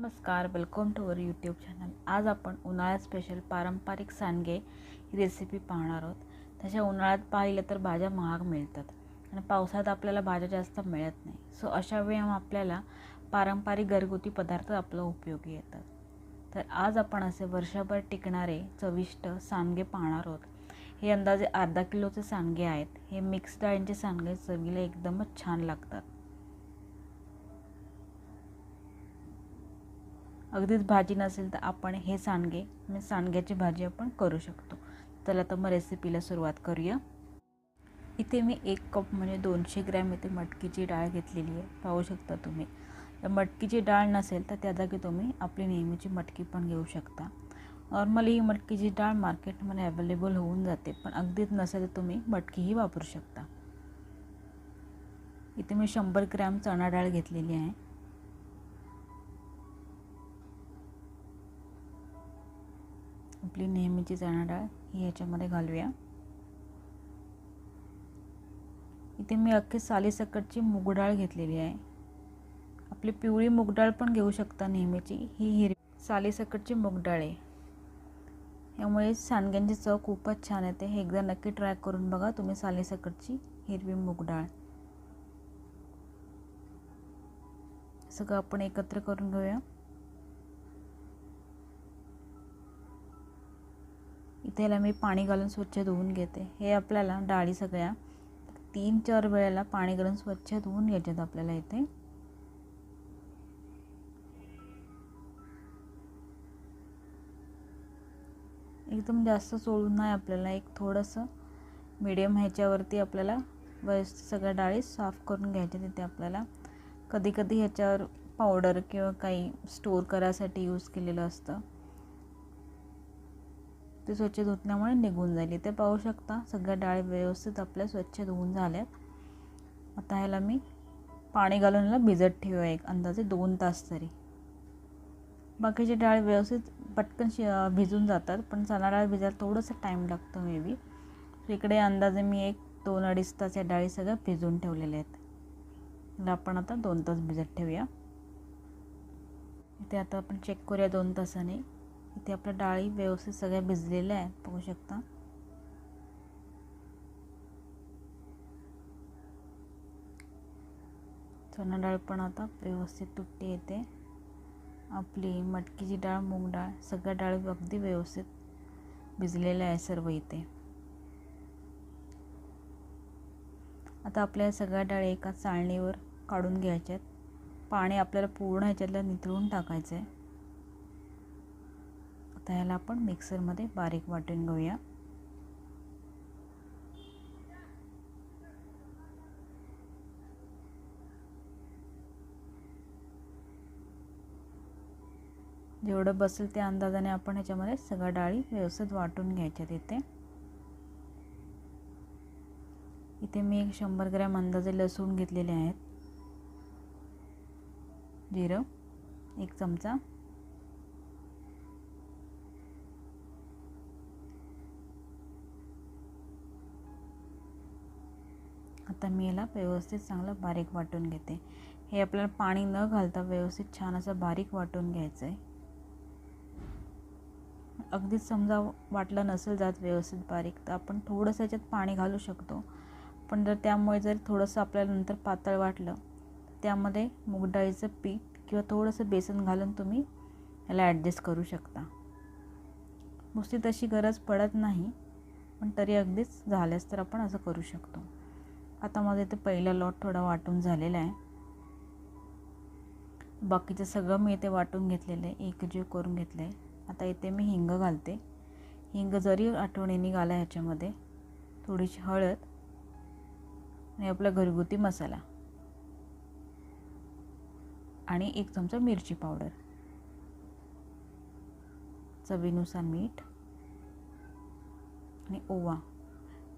नमस्कार welcome to our YouTube channel आज आपण उन्हाळ्यात स्पेशल पारंपरिक सांडगे ही रेसिपी पाहणार आहोत. तशा उन्हाळ्यात पाहिलं तर भाज्या महाग मिळतात आणि पावसाळ्यात आपल्याला भाज्या जास्त मिळत नाही. सो अशा वेळी आपल्याला पारंपरिक घरगुती पदार्थ आपला उपयोगी येतात. तर आज आपण असे वर्षभर टिकणारे चविष्ट सांडगे पाहणार आहोत. हे अंदाजे अर्धा किलोचे सांडगे आहेत. हे मिक्स डाळींचे सांडगे चवीला एकदमच छान लागतात. अगदीच भाजी नसेल तर आपण हे सांडगे म्हणजे सांडग्याची भाजी आपण करू शकतो. चला तर मग रेसिपीला सुरुवात करूया. इथे मी एक कप म्हणजे दोनशे ग्रॅम इथे मटकीची डाळ घेतलेली आहे. पाहू शकता तुम्ही. तर मटकीची डाळ नसेल तर त्या जागी तुम्ही आपली नेहमीची मटकी पण घेऊ शकता. नॉर्मली ही मटकीची डाळ मार्केटमध्ये अवेलेबल होऊन जाते पण अगदीच नसेल तर तुम्ही मटकीही वापरू शकता. इथे मी शंभर ग्रॅम चणा डाळ घेतलेली आहे. आपली नेहमीची चणा डाळ ही ह्याच्यामध्ये घालूया. इथे मी अख्खी सालीसकटची मूगडाळ घेतलेली आहे. आपली पिवळी मूगडाळ पण घेऊ शकता नेहमीची. ही हिरवी सालीसकटची मूगडाळ आहे. यामुळे सांडग्यांची चव खूपच छान येते. हे एकदा नक्की ट्राय करून बघा तुम्ही सालीसकटची हिरवी मूगडाळ. सगळं आपण एकत्र करून घेऊया. त्याला मी पाणी घालून स्वच्छ धुवून घेते. हे आपल्याला डाळी सगळ्या तीन चार वेळेला पाणी घालून स्वच्छ धुवून घ्यायच्यात आपल्याला इथे. एकदम जास्त सोडून नाही आपल्याला एक थोडंसं मिडियम ह्याच्यावरती आपल्याला व्यवस्थित सगळ्या डाळी साफ करून घ्यायच्या तिथे आपल्याला. कधी कधी ह्याच्यावर पावडर किंवा काही स्टोर करायसाठी यूज केलेलं असतं. ते स्वच्छ धुतल्यामुळे निघून जाईल. इथे पाहू शकता सगळ्या डाळी व्यवस्थित आपल्या स्वच्छ धुवून झाल्यात. आता ह्याला मी पाणी घालून ह्याला भिजत ठेवूया एक अंदाजे दोन तास तरी. बाकीची डाळ व्यवस्थित पटकन शि भिजून जातात पण चणा डाळ भिजायला थोडंसं टाईम लागतो मे बी इकडे अंदाजे मी एक दोन अडीच तास या डाळी सगळ्या भिजून ठेवलेल्या आहेत. आपण आता दोन तास भिजत ठेवूया. इथे आता आपण चेक करूया दोन तासाने. इथे आपल्या डाळी व्यवस्थित सगळ्या भिजलेल्या आहेत बघू शकता. चणा डाळ पण आता व्यवस्थित तुटते येते. आपली मटकीची डाळ मूग डाळ सगळ्या डाळी अगदी व्यवस्थित भिजलेल्या आहे सर्व इथे. आता आपल्या सगळ्या डाळी एका चाळणीवर काढून घ्यायच्या आहेत पाणी आपल्याला पूर्ण ह्याच्यातलं निथळून टाकायचं आहे आता ह्याला आपण मिक्सरमध्ये बारीक वाटून घेऊया. जेवढं बसेल त्या अंदाजाने आपण ह्याच्यामध्ये सगळ्या डाळी व्यवस्थित वाटून घ्यायच्या तिथे. इथे मी एक शंभर ग्रॅम अंदाजे लसूण घेतलेले आहेत. जिरं एक चमचा. आता मी याला व्यवस्थित चांगलं बारीक वाटून घेते. हे आपल्याला पाणी न घालता व्यवस्थित छान असं बारीक वाटून घ्यायचं आहे अगदीच समजा वाटलं नसेल जात व्यवस्थित बारीक तर आपण थोडंसं याच्यात पाणी घालू शकतो. पण जर त्यामुळे जर थोडंसं आपल्याला नंतर पातळ वाटलं त्यामध्ये मूगडाळीचं पीठ किंवा थोडंसं बेसन घालून तुम्ही याला ॲडजस्ट करू शकता. नुसती तशी गरज पडत नाही पण तरी अगदीच झाल्यास तर आपण असं करू शकतो. आता माझं इथे पहिला लॉट थोडा वाटून झालेला आहे. बाकीचं सगळं मी इथे वाटून घेतलेलं आहे. एकजीव करून घेतलं आहे आता इथे मी हिंग घालते. हिंग जरी आठवणीने घाला ह्याच्यामध्ये थोडीशी हळद आणि आपला घरगुती मसाला आणि एक चमचा मिरची पावडर. चवीनुसार मीठ आणि ओवा.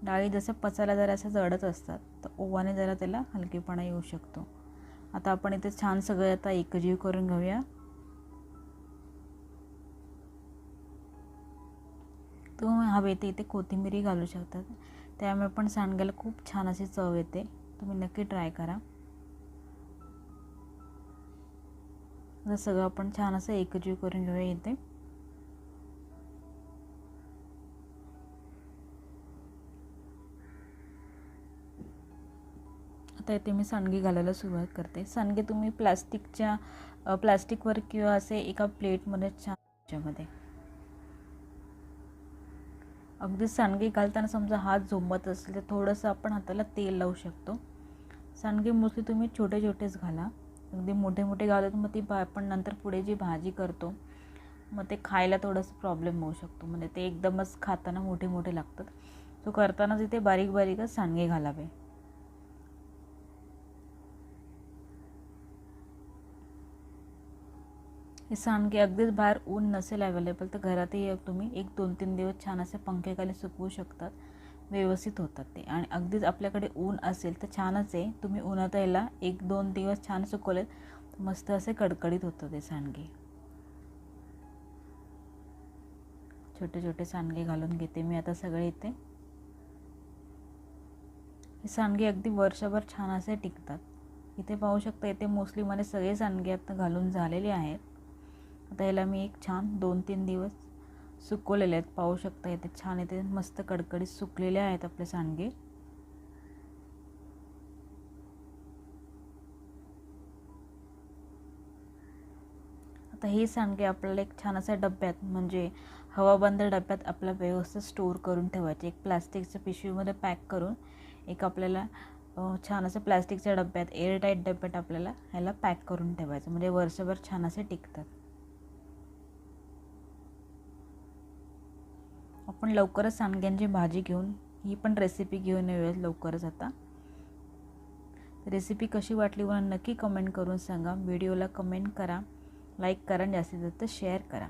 डाळी जसं पचायला जरा असं जडत असतात तर ओवाने जरा त्याला हलकेपणा येऊ शकतो. आता आपण इथे छान सगळं आता एकजीव करून घेऊया. तुम्ही हवे ते इथे कोथिंबीरही घालू शकतात. त्यामुळे पण सांडग्याला खूप छान अशी चव येते. तुम्ही नक्की ट्राय करा. सगळं आपण छान असं एकजीव करून घेऊया इथे. आता येथे मी सांडगे घालायला सुरुवात करते. सांडगे तुम्ही प्लास्टिकच्या प्लास्टिकवर किंवा असे एका प्लेटमध्ये छान त्याच्यामध्ये अगदी सांडगे घालताना समजा हात झोंबत असेल तर थोडंसं आपण हाताला तेल लावू शकतो. सांडगे मोस्टली तुम्ही छोटे छोटेच घाला. अगदी मोठे मोठे घालत मग ती भा आपण नंतर पुढे जी भाजी करतो मग ते खायला थोडंसं प्रॉब्लेम होऊ शकतो. म्हणजे ते एकदमच खाताना मोठे मोठे लागतात. सो करतानाच तिथे बारीक बारीकच सांडगे घालावे. हे सांडगे अगदीच बाहेर ऊन नसेल अवेलेबल तर घरातही तुम्ही एक दोन तीन दिवस छान असे पंख्याखाली सुकवू शकतात व्यवस्थित होतात ते. आणि अगदीच आपल्याकडे ऊन असेल तर छानच आहे. तुम्ही उन्हात यायला एक दोन दिवस छान सुकवलेत मस्त असे कडकडीत होतं ते सांडगे. छोटे छोटे सांडगे घालून घेते मी आता सगळे इथे. हे सांडगे अगदी वर्षभर छान असे टिकतात. इथे पाहू शकता इथे मोस्टली मला सगळे सांडगे आता घालून झालेले आहेत. आता याला मी एक छान दोन तीन दिवस सुकवलेले आहेत. पाहू शकता इथे छान इथे मस्त कडकडीत सुकलेले आहेत आपले सांडगे. आता हे सांडगे आपल्याला एक छान असा डब्यात म्हणजे हवाबंद डब्यात आपला व्यवस्थित स्टोर करून ठेवायचे. एक प्लास्टिकच्या पिशवीमध्ये पॅक करून एक आपल्याला छान असं प्लास्टिकच्या डब्यात एअरटाईट डब्यात आपल्याला ह्याला पॅक करून ठेवायचं. म्हणजे वर्षभर छान असे टिकतात. आपण लवकरच सांडग्यांची भाजी घेऊन ही पण रेसिपी घेऊन येऊयात लवकरच आता. रेसिपी कशी वाटली मला नक्की कमेंट करून सांगा. व्हिडिओला कमेंट करा. लाईक करा जास्तीत जास्त शेअर करा.